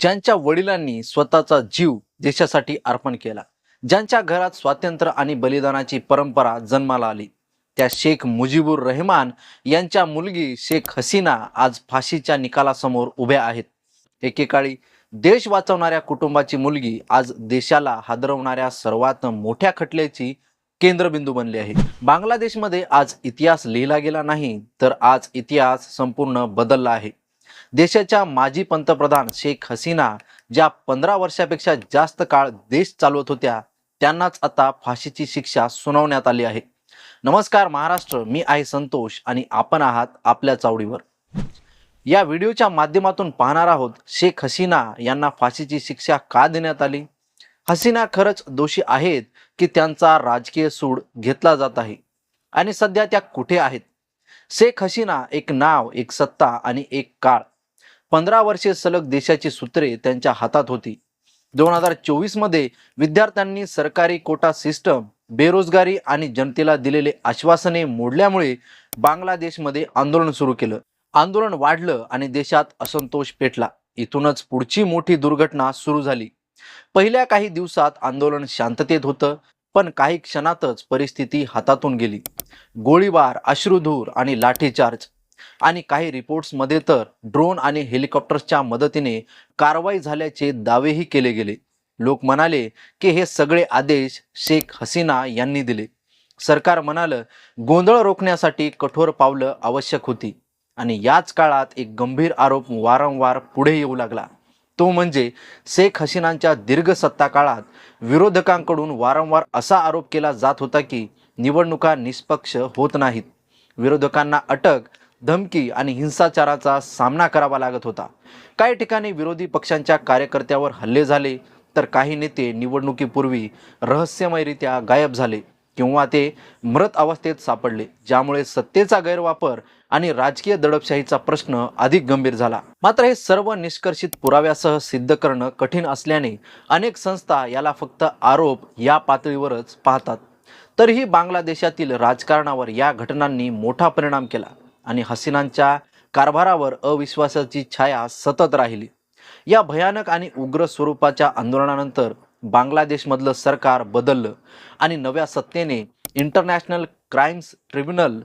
ज्यांच्या वडिलांनी स्वतःचा जीव देशासाठी अर्पण केला ज्यांच्या घरात स्वातंत्र्य आणि बलिदानाची परंपरा जन्माला आली त्या शेख मुजीबुर रहमान यांच्या मुलगी शेख हसीना आज फाशीच्या निकालासमोर उभ्या आहेत. एकेकाळी देश वाचवणाऱ्या कुटुंबाची मुलगी आज देशाला हादरवणाऱ्या सर्वात मोठ्या खटल्याची केंद्रबिंदू बनली आहे. बांगलादेशमध्ये आज इतिहास लिहिला गेला नाही तर आज इतिहास संपूर्ण बदलला आहे. देशाच्या माजी पंतप्रधान शेख हसीना ज्या पंधरा वर्षापेक्षा जास्त काळ देश चालवत होत्या त्यांनाच आता फाशीची शिक्षा सुनावण्यात आली आहे. नमस्कार महाराष्ट्र. मी आहे संतोष आणि आपण आहात आपल्या चावडीवर. या व्हिडिओच्या माध्यमातून पाहणार आहोत शेख हसीना यांना फाशीची शिक्षा का देण्यात आली? हसीना खरंच दोषी आहेत की त्यांचा राजकीय सूड घेतला जात आहे? आणि सध्या त्या कुठे आहेत? शेख हसीना एक नाव एक सत्ता आणि एक काळ पंधरा वर्षे सलग देशाची सूत्रे त्यांच्या हातात होती. दोन हजार चोवीसमध्ये विद्यार्थ्यांनी सरकारी कोटा सिस्टम बेरोजगारी आणि जनतेला दिलेले आश्वासने मोडल्यामुळे बांगलादेशमध्ये आंदोलन सुरू केलं. आंदोलन वाढलं आणि देशात असंतोष पेटला. इथूनच पुढची मोठी दुर्घटना सुरू झाली. पहिल्या काही दिवसात आंदोलन शांततेत होतं पण काही क्षणातच परिस्थिती हातातून गेली. गोळीबार अश्रुधूर आणि लाठीचार्ज आणि काही रिपोर्ट्समध्ये तर ड्रोन आणि हेलिकॉप्टर्सच्या मदतीने कारवाई झाल्याचे दावेही केले गेले. लोक म्हणाले की हे सगळे आदेश शेख हसीना यांनी दिले. सरकार म्हणालं गोंधळ रोखण्यासाठी कठोर पावलं आवश्यक होती आणि याच काळात एक गंभीर आरोप वारंवार पुढे येऊ लागला. तो म्हणजे शेख हसीनांच्या दीर्घ सत्ता काळात विरोधकांकडून वारंवार असा आरोप केला जात होता की निवडणुका निष्पक्ष होत नाहीत. विरोधकांना अटक धमकी आणि हिंसाचाराचा सामना करावा लागत होता. काही ठिकाणी विरोधी पक्षांच्या कार्यकर्त्यावर हल्ले झाले तर काही नेते निवडणुकीपूर्वी रहस्यमयरित्या गायब झाले किंवा ते मृत अवस्थेत सापडले ज्यामुळे सत्तेचा गैरवापर आणि राजकीय दडपशाहीचा प्रश्न अधिक गंभीर झाला. मात्र हे सर्व निष्कर्षित पुराव्यासह सिद्ध करणं कठीण असल्याने अनेक संस्था याला फक्त आरोप या पातळीवरच पाहतात. तरीही बांगलादेशातील राजकारणावर या घटनांनी मोठा परिणाम केला. आणि हसीनांच्या कारभारावर अविश्वासाची छाया सतत राहिली. या भयानक आणि उग्र स्वरूपाच्या आंदोलनानंतर बांगलादेशमधलं सरकार बदललं आणि नव्या सत्तेने international crimes tribunal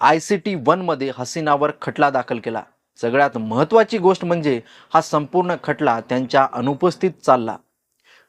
I C T वनमध्ये हसीनावर खटला दाखल केला. सगळ्यात महत्त्वाची गोष्ट म्हणजे हा संपूर्ण खटला त्यांच्या अनुपस्थित चालला.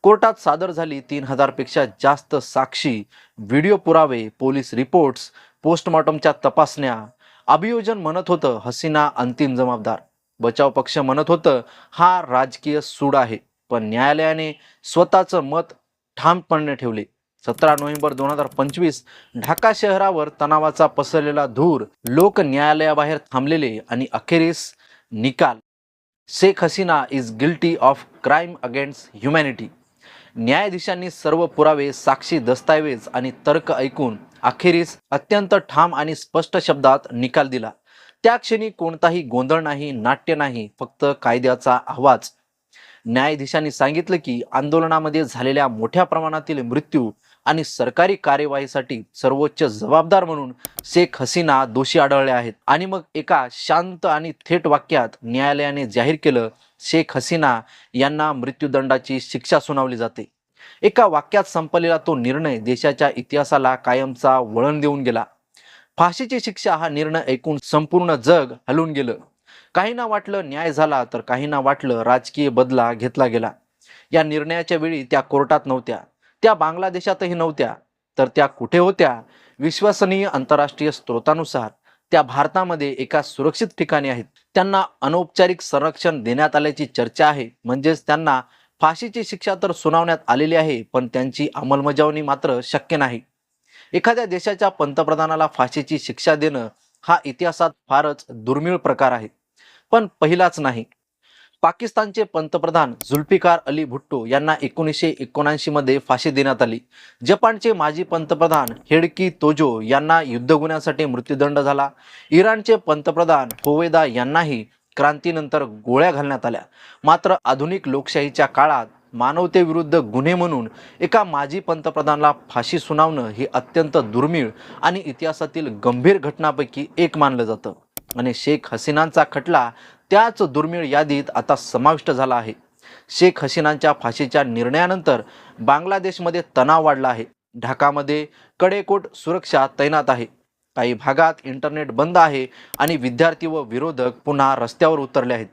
कोर्टात सादर झाली तीन हजारपेक्षा जास्त साक्षी व्हिडिओ पुरावे पोलीस रिपोर्ट्स पोस्टमॉर्टमच्या तपासण्या अभियोजन म्हणत होतं हसीना अंतिम जबाबदार. बचाव पक्ष म्हणत होतं हा राजकीय सूड आहे पण न्यायालयाने स्वतःचं मत ठामपणे ठेवले. सतरा नोव्हेंबर दोन हजार पंचवीस ढाका शहरावर तणावाचा पसरलेला धूर लोक न्यायालयाबाहेर थांबलेले आणि अखेरीस निकाल. Sheikh Hasina is guilty of crime against humanity न्यायाधीशांनी सर्व पुरावे साक्षी दस्तऐवज आणि तर्क ऐकून अखेरीस अत्यंत ठाम आणि स्पष्ट शब्दात निकाल दिला. त्या क्षणी कोणताही गोंधळ नाही नाट्य नाही फक्त कायद्याचा आवाज. न्यायाधीशांनी सांगितलं की आंदोलनामध्ये झालेल्या मोठ्या प्रमाणातील मृत्यू आणि सरकारी कार्यवाहीसाठी सर्वोच्च जबाबदार म्हणून शेख हसीना दोषी आढळले आहेत. आणि मग एका शांत आणि थेट वाक्यात न्यायालयाने जाहीर केलं शेख हसीना यांना मृत्यूदंडाची शिक्षा सुनावली जाते. एका वाक्यात संपलेला तो निर्णय देशाच्या इतिहासाला कायमचा वळण देऊन गेला. फाशीची शिक्षा हा निर्णय ऐकून संपूर्ण जग हलून गेलं. काहींना वाटलं न्याय झाला तर काहींना वाटलं राजकीय बदला घेतला गेला. या निर्णयाच्या वेळी त्या कोर्टात नव्हत्या. त्या बांगलादेशातही नव्हत्या. तर त्या कुठे होत्या? विश्वसनीय आंतरराष्ट्रीय स्रोतानुसार त्या भारतामध्ये एका सुरक्षित ठिकाणी आहेत. त्यांना अनौपचारिक संरक्षण देण्यात आल्याची चर्चा आहे. म्हणजेच त्यांना फाशीची शिक्षा तर सुनावण्यात आलेली आहे पण त्यांची अंमलबजावणी मात्र शक्य नाही. एखाद्या देशाच्या पंतप्रधानाला फाशीची शिक्षा देणं हा इतिहासात फारच दुर्मिळ प्रकार आहे. पण पहिलाच नाही. पाकिस्तानचे पंतप्रधान जुल्फिकार अली भुट्टो यांना एकोणीसशे एकोणऐंशी मध्ये फाशी देण्यात आली. जपानचे माजी पंतप्रधान हेडकी तोजो यांना युद्धगुन्ह्यासाठी मृत्यूदंड झाला. इराणचे पंतप्रधान होवेदा यांनाही क्रांतीनंतर गोळ्या घालण्यात आल्या. मात्र आधुनिक लोकशाहीच्या काळात मानवतेविरुद्ध गुन्हे म्हणून एका माजी पंतप्रधानाला फाशी सुनावणं हे अत्यंत दुर्मिळ आणि इतिहासातील गंभीर घटनापैकी एक मानलं जातं. आणि शेख हसीनांचा खटला त्याच दुर्मिळ यादीत आता समाविष्ट झाला आहे. शेख हसीनांच्या फाशीच्या निर्णयानंतर बांगलादेशमध्ये तणाव वाढला आहे. ढाकामध्ये कडेकोट सुरक्षा तैनात आहे. काही भागात इंटरनेट बंद आहे आणि विद्यार्थी व विरोधक पुन्हा रस्त्यावर उतरले आहेत.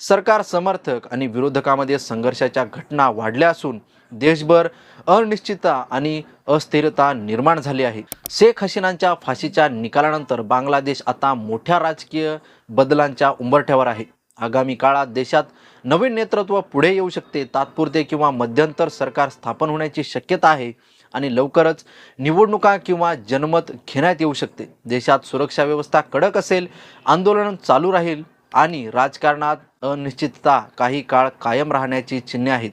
सरकार समर्थक आणि विरोधकामध्ये संघर्षाच्या घटना वाढल्या असून देशभर अनिश्चितता आणि अस्थिरता निर्माण झाली आहे. शेख हसीनांच्या फाशीच्या निकालानंतर बांगलादेश आता मोठ्या राजकीय बदलांच्या उंबरठ्यावर आहे. आगामी काळात देशात नवीन नेतृत्व पुढे येऊ शकते. तात्पुरते किंवा मध्यंतर सरकार स्थापन होण्याची शक्यता आहे. आणि लवकरच निवडणुका किंवा जनमत घेण्यात येऊ शकते. देशात सुरक्षा व्यवस्था कडक असेल आंदोलन चालू राहील आणि राजकारणात अनिश्चितता काही काळ कायम राहण्याची चिन्हे आहेत.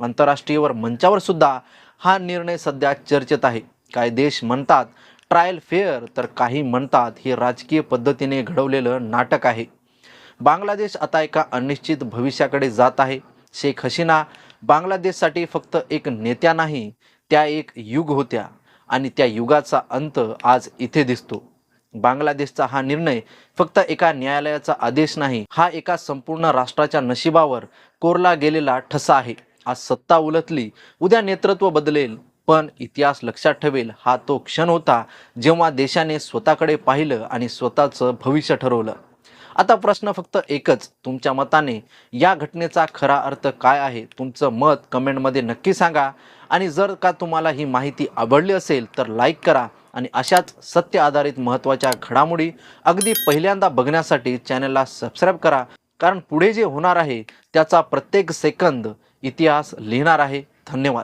आंतरराष्ट्रीयवर मंचावर सुद्धा हा निर्णय सध्या चर्चेत आहे. काही देश म्हणतात ट्रायल फेअर तर काही म्हणतात हे राजकीय पद्धतीने घडवलेलं नाटक आहे. बांगलादेश आता एका अनिश्चित भविष्याकडे जात आहे. शेख हसीना बांगलादेशसाठी फक्त एक नेत्या नाही त्या एक युग होत्या आणि त्या युगाचा अंत आज इथे दिसतो. बांगलादेशचा हा निर्णय फक्त एका न्यायालयाचा आदेश नाही हा एका संपूर्ण राष्ट्राच्या नशिबावर कोरला गेलेला ठसा आहे. आज सत्ता उलटली उद्या नेतृत्व बदलेल पण इतिहास लक्षात ठेवेल हा तो क्षण होता जेव्हा देशाने स्वतःकडे पाहिलं आणि स्वतःचं भविष्य ठरवलं. आता प्रश्न फक्त एकच तुमच्या मताने या घटनेचा खरा अर्थ काय आहे? तुमचं मत कमेंटमध्ये नक्की सांगा. आणि जर का तुम्हाला ही माहिती आवडली असेल तर लाईक करा. आणि अशाच सत्य आधारित महत्त्वाच्या घडामोडी अगदी पहिल्यांदा बघण्यासाठी चॅनलला सबस्क्राईब करा. कारण पुढे जे होणार आहे त्याचा प्रत्येक सेकंद इतिहास लिहिणार आहे. धन्यवाद.